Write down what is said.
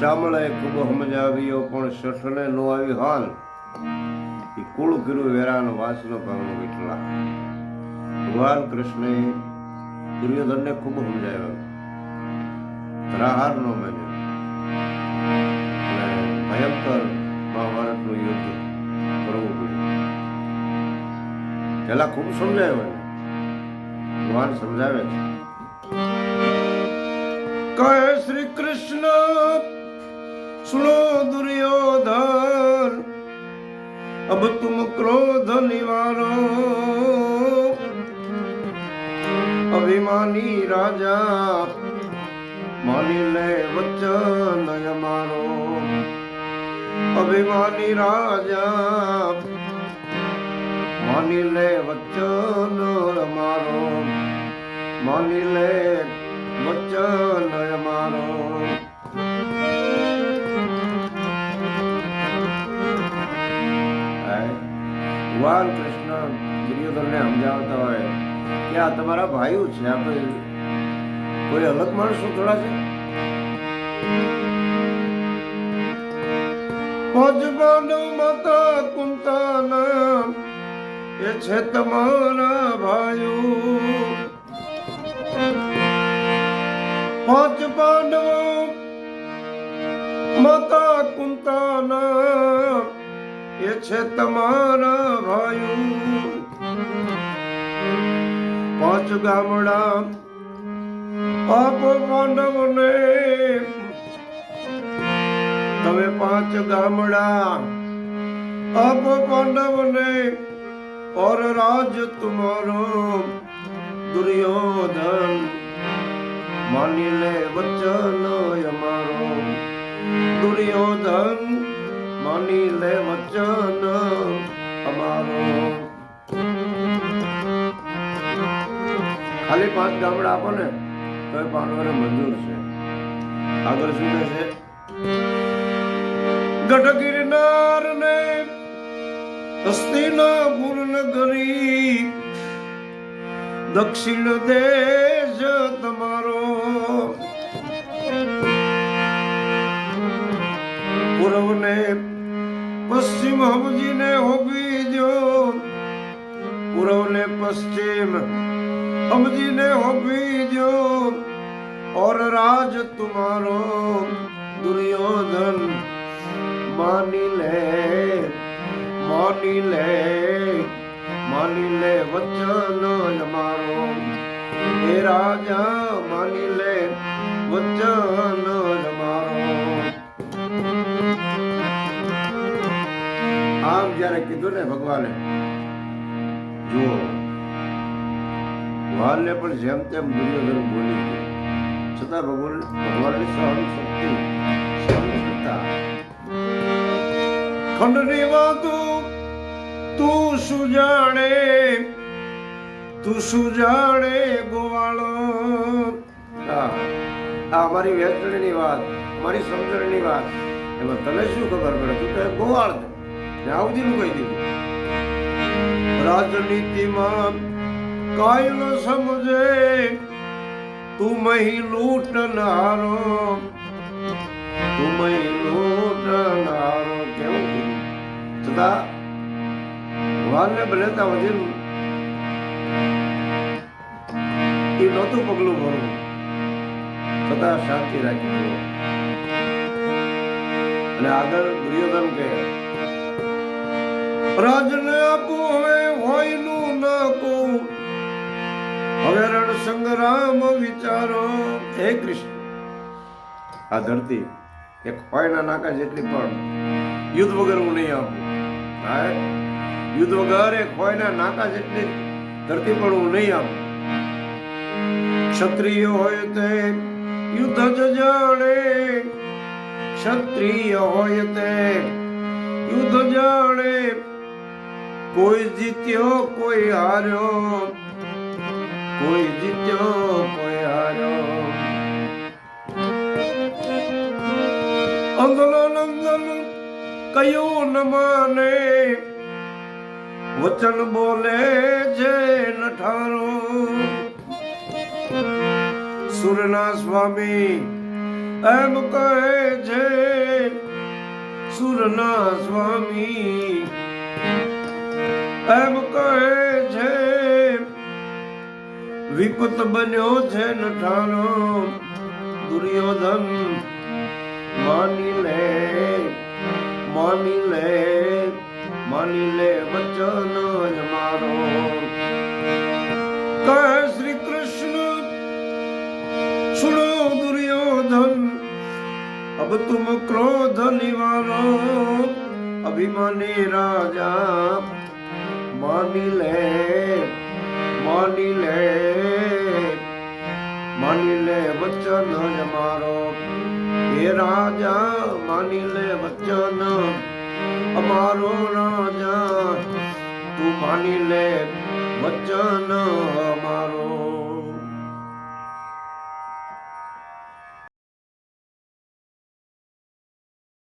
શામળાએ ખૂબ સમજાવ્યો, પણ શઠને નો આવી હાલ. એ કુળ કર્યું વેરાન વાસનો ભાવનો વિઠલા ભગવાન કૃષ્ણે દુર્યોધનને ખૂબ સમજાવ્યો. પ્રહારનો નો અને ભયંકર મહાભારતનું યુદ્ધ કરવું પડ્યું. પેલા ખૂબ સમજાવ્યો ભગવાન સમજાવે છે. કહે શ્રી કૃષ્ણ સુનો દુર્યોધન, અબ તુમ ક્રોધ નિવારો. અભિમાની રાજા, માની લે વચન અમારો. અભિમાની રાજા, માની લે વચન અમારો. માની લે વચન અમારો. ભગવાન કૃષ્ણ દુર્યોધનને સમજાવતા હોય કે આ તમારા ભાઈઓ છે. આપણે કોઈ અલગ માણસો થોડા છે? એ છે તમારા ભાઈઓ. પાંચ પાંડવો માતા કુંતાના છે તમારા ભાઈ. પાંચ ગામડા આપો પાંડવને તમે પાંચ ગામડા આપો પાંડવને ઓર રાજ તુમારો દુર્યોધન. માની લે વચન અમારો દુર્યોધન. માની લે વચન અમારો. ખાલી પાંચ ગામડા આપો ને, તો એ પાંડવોને મંજૂર છે. આગળ શું છે? ગઢ ગિરનાર ને હસ્તિનાપુર નગરી દક્ષિણ દેશ તમારો. પૂર્વને પશ્ચિમ હબજીને હોગવી જો પૂર્વને પશ્ચિમ હબજીને હોગવી જો ઓર રાજ તુમારો દુર્યોધન માની લે માની લે માની લે વચન અમારો. હે રાજા માની લે વચન અમારો. જ્યારે કીધું ને ભગવાને, જુઓ, વાલને પણ જેમ તેમ દુર્યોધન બોલી ગયો. છતાં ભગવાન ભગવાનની સહન શક્તિ ખંડની વાતો તું શું જાણે તું શું જાણે ગોવાળો આ અમારી વેચણીની વાત અમારી સમજણની વાત. એમાં તને શું ખબર પડે? તું તો ગોવાળ ને આવતીનું કહી દીધું. રાજનીતિમાં કાય ન સમજે, તું મહી લૂંટનારો તું મહી લૂંટનારો કેવું છતાં ભગવાનને બનેતા વજીર એ નહોતું પગલું ભરવું. છતાં શાંતિ રાખી અને આગળ દુર્યોધન કે રાજને હવે હોયનું ન કહું. હવે સંગ્રામ વિચારો. હે કૃષ્ણ. આ ધરતી એક હોયના નાકા જેટલી પણ યુદ્ધ વગર હું નહીં આપું. હા, યુદ્ધ વગર એક નાકા જેટલી ધરતી પણ હું નહીં આપું. ક્ષત્રિય હોય તે યુદ્ધ જ જાણે. ક્ષત્રિય હોય તે યુદ્ધ જાણે. કોઈ જીત્યો, કોઈ હાર્યો. કોઈ જીત્યો, કોઈ હાર્યો. અંગલો નંગલ કયું ન માને. વચન બોલે જે નઠારો સુરના સ્વામી એમ કહે છે, સુરના સ્વામી એમ કહે છે, વિપત બન્યો છે નઠાનો દુર્યોધન. માની લે માની લે માની લે વચન જ મારો. કહે શ્રી કૃષ્ણ સુનો દુર્યોધન, અબ તુમ ક્રોધ નિવારો. અભિમાની રાજા માની લે માની લે માની લે વચન અમારો. હે રાજા, માની લે વચન અમારો રાજા. તું માની લે વચન અમારો.